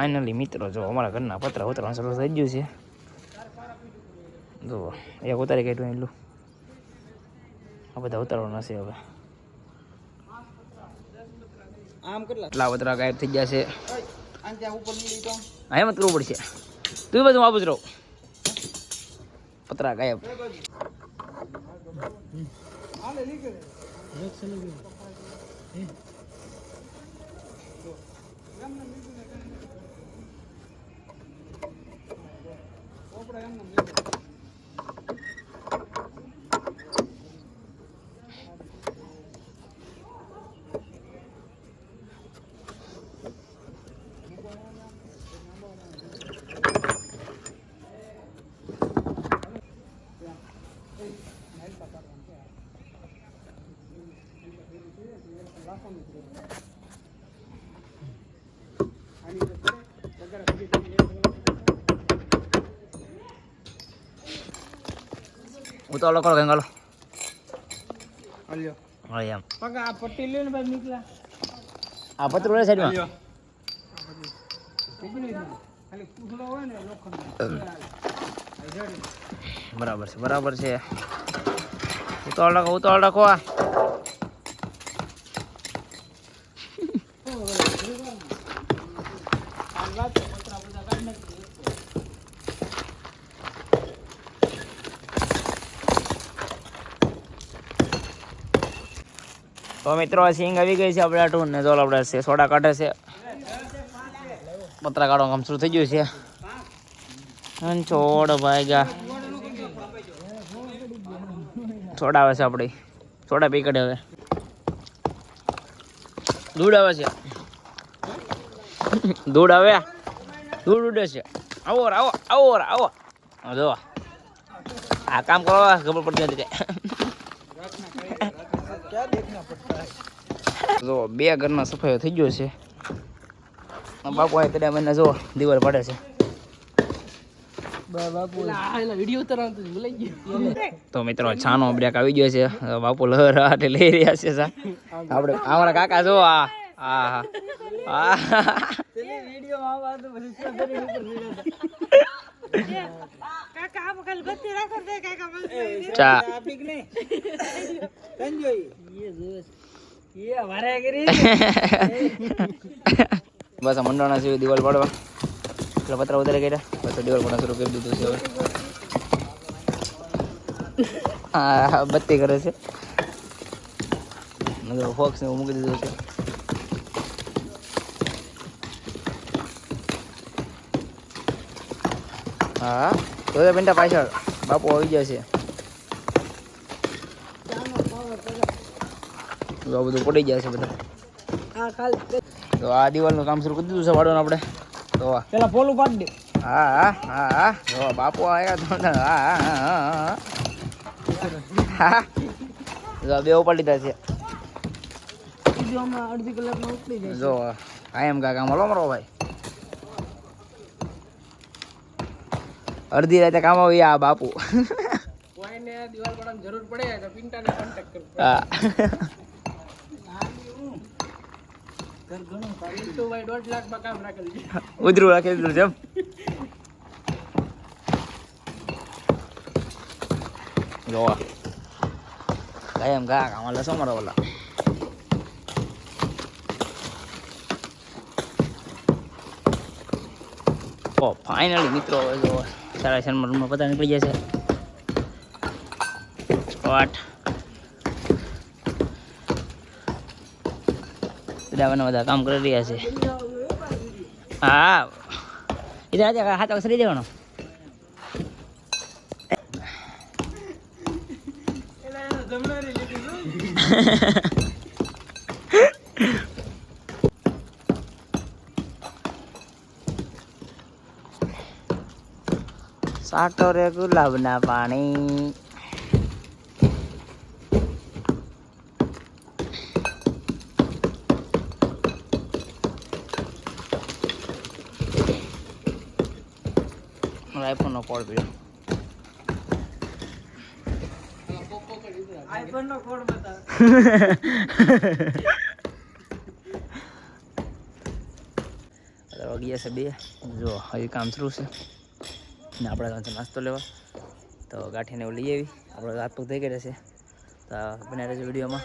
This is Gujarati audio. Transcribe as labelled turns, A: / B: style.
A: ફાઇનલી મિત્રો જો અમારા ઘરના પતરા ઉતરણ સરસ થઈ ગયું છે. જુઓ એક ઉતારી કાઢ્યું એટલું આ બધા ઉતારવાના છે હવે. એટલા પતરા ગાયબ થઈ ગયા છે. હા એમ કરવું પડશે. તું બધું વાપસ રહો પતરા ગાયબ.
B: હાલે નીકળે
A: અલગ કરો કંઈ
B: હાલ્યો.
A: હા એમ.
B: આ પટ્ટી લ્યો ને ભાઈ નીકળા
A: આ પતરું રહે સાઈડમાં બરાબર છે બરાબર છે. ઉતાવળ રાખો ઉતાવળ રાખો આ તો મિત્રો સિંગ આવી ગઈ છે આપણે આટું ને તો આપણે સોડા કાઢે છે. પતરા કાઢવાનું કામ શરૂ થઈ ગયું છે. અને છોડ ભાઈ ગયા છોડા આવે છે આપણે. સોડા પી કાઢે હવે. દૂધ આવે છે. દૂધ આવે? દૂધ ઉડે છે. આવો આવો આવો આવો. જો. આ કામ કરો ખબર પડતી હતી.
B: ક્યાં દેખના પડતા
A: જો બે ઘરના સફાઈઓ થઈ ગયો છે. બાપુ આ કદાચ મને જો દિવાલ પડે છે.
B: તો ભૂલાઈ ગયું.
A: તો મિત્રો છાનો બ્રેક આવી ગયો છે. બાપુ લહર લઈ રહ્યા છે સા. આપણે અમારા કાકા જો આ આ આ.
B: પછી
A: ચા. બસ મંડળના છે દિવાલ પાડવા. એટલે પતરા ઉતારી કર્યા બસ આ દિવાલ પાડવા શરૂ કરી દીધું છે હવે. હા બત્તી કરે છે. ફોક્સ ને મૂકી દીધું છે. હા તો બેટા પાછળ. બાપુ આવી ગયા છે. તો આ બધું પડી ગયા છે બધા. તો આ દિવાલનું કામ શરૂ કરી દીધું છે વાળવાનું આપણે. તો
B: પેલા પોલું પાડી દે.
A: હા હા હા હા. જો બાપુ આવ્યા તો હા હા હા હા હા. જો બે ઉપાડી દીધા છે.
B: જો જાય
A: જો કાયમ કાકા મળો મારો ભાઈ અડધી રાતે કામ આવી આ બાપુ.
B: કોઈને દિવાલ પડવાની જરૂર પડે તો પિન્ટાને કોન્ટેક્ટ કરવો
A: હા. ઉધરું રાખી દીધું એમ. જોવા કાયમ કાકા કામ લસો મારો ઓલા. ઓ ફાઇનલી મિત્રો હવે જો. સારા શર્મા રૂમમાં બધા નીકળી જશે. સ્પોટ બધા બધા કામ કરી રહ્યા છે. હા. ઇધર આજે હાથ વાગે દેવાનો.
B: Ha ha જમનારી
A: સાટો રે ગુલાબના પાણી. આઈફોનનો કોડ પીડ્યો
B: આઈફોન નો કોડ બતાવ.
A: કરવા છે બે. જો હજી કામ શરૂ છે. ને આપણે ત્યાંથી છે નાસ્તો લેવા. તો ગાંઠીને એવું લઈ આવી. આપણે હાથ પગ થઈ ગયા છે. તો બનાવી રહેજો વિડીયોમાં.